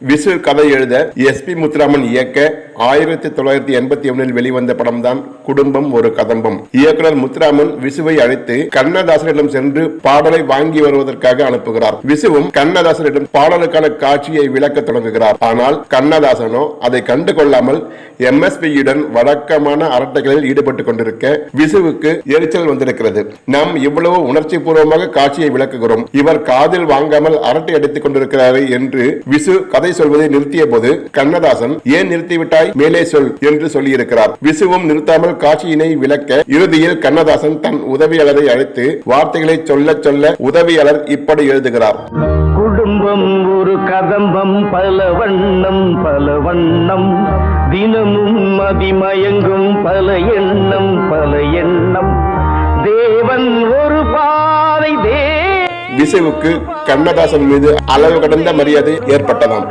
விசு கதை எழுத S B Muthuraman இயக்க ஆயிரத்தி தொள்ளாயிரத்தி எண்பத்தி ஒன்னில் வெளிவந்த படம்தான் குடும்பம் ஒரு கதம்பம். இயக்குனர் முத்துராமன் விசுவை அழைத்து கண்ணதாசனிடம் சென்று பாடலை வாங்கி வருவதற்காக அனுப்புகிறார். விசுவும் கண்ணதாசனிடம் பாடலுக்கான காட்சியை விளக்க தொடங்குகிறார். ஆனால் கண்ணதாசனோ அதை கண்டு கொள்ளாமல் எம்எஸ்பியுடன் வழக்கமான அரட்டைகளில் ஈடுபட்டுக் கொண்டிருக்க விசுவுக்கு எரிச்சல் வந்திருக்கிறது. நாம் இவ்வளவு உணர்ச்சி பூர்வமாக காட்சியை விளக்குகிறோம். இவர் காதில் வாங்காமல் அரட்டை அடித்துக் கொண்டிருக்கிறாரே என்று விசு கதை சொல்வதை நிறுத்திய போது கண்ணதாசன் ஏன் நிறுத்திவிட்டாய்? மேலே சொல் என்று சொல்லியிருக்கிறார். விசுவும் நிறுத்தாமல் காட்சியினை விளக்க இறுதியில் கண்ணதாசன் தன் உதவியாளரை அழைத்து வார்த்தைகளை சொல்ல சொல்ல உதவியாளர் இப்படி எழுதுகிறார். குடும்பம் ஒரு கதம்பம் பல வண்ணம் பல வண்ணம் தினமும் மதிமயங்கும் பல எண்ணம் பல எண்ணம். தேவன் ஒரு பாதை விசுவுக்கு கண்ணதாசன் மீது அளவு கடந்த மரியாதை ஏற்பட்டதாம்.